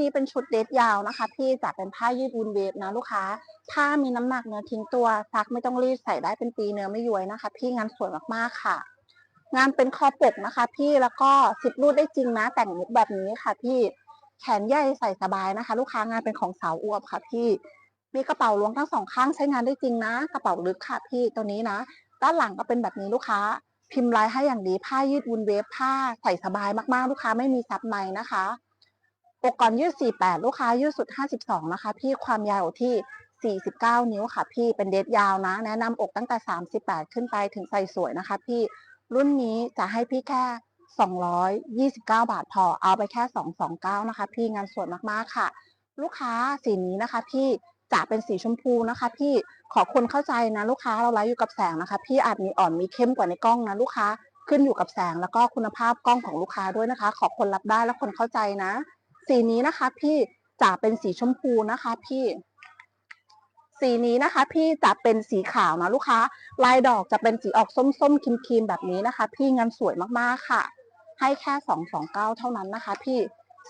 นี่เป็นชุดเดทยาวนะคะ พี่จะเป็นผ้ายืดวูลเวฟนะลูกค้าผ้ามีน้ำหนักเนื้อทิ้งตัวซักไม่ต้องรีดใส่ได้เป็นปีเนื้อไม่ย้วยนะคะ พี่งานสวยมากๆค่ะ งานเป็นคอปกนะคะ พี่แล้วก็สิบรูดได้จริงนะ แต่งมุกแบบนี้ค่ะ พี่แขนใหญ่ใส่สบายนะคะ ลูกค้างานเป็นของสาวอวบค่ะ พี่มีกระเป๋าล้วงทั้งสองข้างใช้งานได้จริงนะ กระเป๋าลึกค่ะ พี่ตัวนี้นะ ด้านหลังก็เป็นแบบนี้ลูกค้า พิมพ์ลายให้อย่างดีผ้ายืดวูลเวฟผ้าใส่สบายมากๆ ลูกค้าไม่มีซับในนะคะ ปกก่อนยืด 48 ลูกค้ายืดสุด 52 นะคะ พี่ความยาวที่ 49 นิ้วค่ะ พี่เป็นเดทยาวนะ แนะนำอกตั้งแต่ 38 ขึ้นไปถึงใส่สวยนะคะ พี่รุ่นนี้จะให้พี่แค่ 229 บาทพอเอาไปแค่ 229 นะคะ พี่งานสวยมากๆค่ะ ลูกค้าสีนี้นะคะ พี่จะเป็นสีชมพูนะคะ พี่ขอคนเข้าใจนะลูกค้าเราไลฟ์อยู่กับแสงนะคะ พี่อาจมีอ่อนมีเข้มกว่าในกล้องนะลูกค้าขึ้นอยู่กับแสงแล้วก็คุณภาพกล้องของลูกค้าด้วยนะคะ ขอคนรับได้และคนเข้าใจนะ สีนี้นะคะพี่จะเป็นสีชมพูนะคะพี่ สีนี้นะคะ พี่จะเป็นสีขาวนะลูกค้า ลายดอกจะเป็นสีออกส้มๆครีมๆแบบนี้นะคะ พี่งานสวยมากๆค่ะ ให้แค่229เท่านั้นนะคะ พี่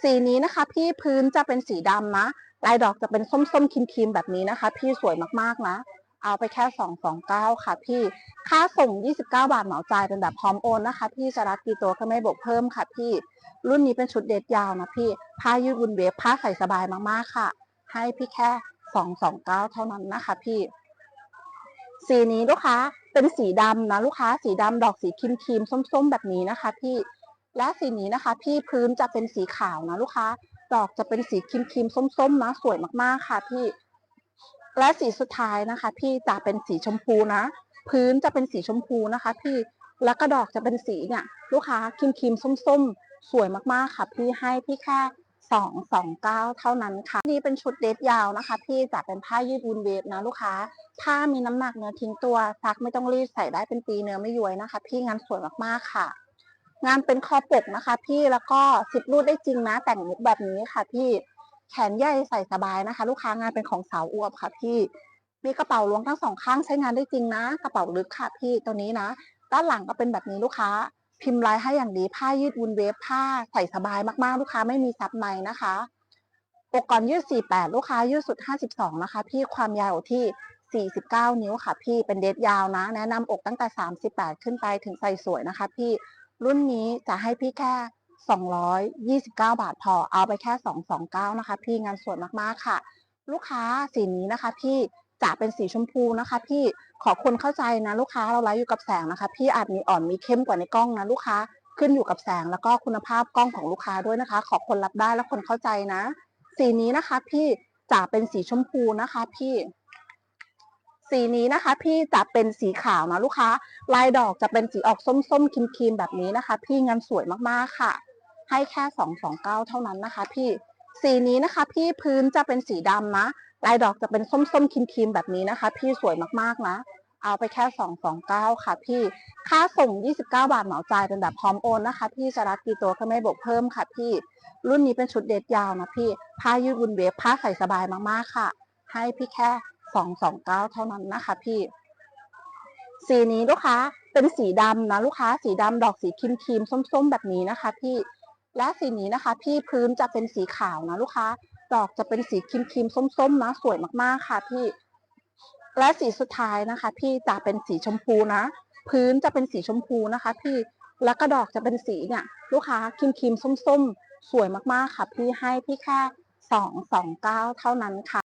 สีนี้นะคะ พี่พื้นจะเป็นสีดำนะลายดอกจะเป็นส้มๆครีมๆแบบนี้นะคะ พี่สวยมากๆนะ เอาไปแค่ 229 ค่ะพี่ ค่าส่ง 29 บาทเหมาจ่ายเป็นแบบพร้อมโอนนะคะ พี่จะรับกี่ตัวก็ไม่บวกเพิ่มค่ะพี่ รุ่นนี้เป็นชุดเดทยาวนะพี่ ผ้ายืดวุนเวฟผ้าใส่สบายมากๆค่ะ ให้พี่แค่ 229 เท่านั้นนะคะพี่ สีนี้ลูกค้าเป็นสีดำนะลูกค้า สีดำดอกสีครีมครีมส้ม ๆ แบบนี้นะคะ พี่ และสีนี้นะคะ พี่พื้นจะเป็นสีขาวนะลูกค้า ดอกจะเป็นสีครีมครีมส้มๆนะสวยมากๆค่ะพี่ และสีสุดท้ายนะคะ พี่จะเป็นสีชมพูนะ พื้นจะเป็นสีชมพูนะคะ พี่แล้วก็ดอกจะเป็นสีเนี่ย ลูกค้าครีมครีมส้มๆ สวยมากๆค่ะ พี่ให้พี่แค่สองสองเก้าเท่านั้นค่ะนี่เป็นชุดเดทยาวนะคะ พี่จะเป็นผ้ายืดวูลเวฟนะลูกค้าผ้ามีน้ำหนักเนื้อทิ้งตัวซักไม่ต้องรีดใส่ได้เป็นปีเนื้อไม่ย้วยนะคะ พี่งานสวยมากๆค่ะ งานเป็นคอปกนะคะ พี่แล้วก็สิบรูดได้จริงนะแต่งมุกแบบนี้ค่ะ พี่ แขนใหญ่ใส่สบายนะคะ ลูกค้างานเป็นของสาวอวบค่ะพี่มีกระเป๋าล้วงทั้งสองข้างใช้งานได้จริงนะ กระเป๋าลึกค่ะพี่ตัวนี้นะ ด้านหลังก็เป็นแบบนี้ลูกค้า พิมพ์ลายให้อย่างดีผ้ายืดวูลเวฟผ้าใส่สบายมากๆ ลูกค้าไม่มีซับในนะคะปกก่อนยืด 48 ลูกค้ายืดสุด 52 นะคะ พี่ความยาวที่ 49 นิ้วค่ะ พี่เป็นเดทยาวนะ แนะนำอกตั้งแต่ 38 ขึ้นไปถึงใส่สวยนะคะ พี่รุ่นนี้จะให้พี่แค่ 229 บาทพอเอาไปแค่ 229 นะคะ พี่งานสวยมากๆค่ะ ลูกค้าสีนี้นะคะ พี่จะเป็นสีชมพูนะคะ พี่ขอคนเข้าใจนะลูกค้าเราไลฟ์อยู่กับแสงนะคะ พี่อาจมีอ่อนมีเข้มกว่าในกล้องนะลูกค้าขึ้นอยู่กับแสงแล้วก็คุณภาพกล้องของลูกค้าด้วยนะคะ ขอคนรับได้และคนเข้าใจนะ สีนี้นะคะ พี่จะเป็นสีชมพูนะคะ พี่สีนี้นะคะ พี่จะเป็นสีขาวนะลูกค้า ลายดอกจะเป็นสีออกส้มๆครีมๆแบบนี้นะคะ พี่งานสวยมากๆค่ะ ให้แค่ 229 เท่านั้นนะคะ พี่สีนี้นะคะ พี่พื้นจะเป็นสีดำนะลายดอกจะเป็นส้มๆครีมๆแบบนี้นะคะ พี่สวยมากๆนะเอาไปแค่ 229 ค่ะพี่ ค่าส่ง 29 บาทเหมาจ่ายเป็นแบบพร้อมโอนนะคะ พี่จะรับกี่ตัวก็ไม่บวกเพิ่มค่ะพี่ รุ่นนี้เป็นชุดเดทยาวนะพี่ ผ้ายืดวุนเวฟผ้าใส่สบายมากๆค่ะ ให้พี่แค่ 229 เท่านั้นนะคะพี่ สีนี้ลูกค้าเป็นสีดำนะลูกค้า สีดำดอกสีครีมครีมๆส้ม ๆ แบบนี้นะคะ พี่ และสีนี้นะคะ พี่พื้นจะเป็นสีขาวนะลูกค้า ดอกจะเป็นสีครีมครีมๆส้มๆนะสวยมากๆค่ะพี่ และสีสุดท้ายนะคะ พี่จะเป็นสีชมพูนะ พื้นจะเป็นสีชมพูนะคะ พี่แล้วก็ดอกจะเป็นสีเนี่ย ลูกค้าครีมครีมๆส้มๆ สวยมากๆค่ะ พี่ให้พี่แค่สองสองเก้าเท่านั้นค่ะ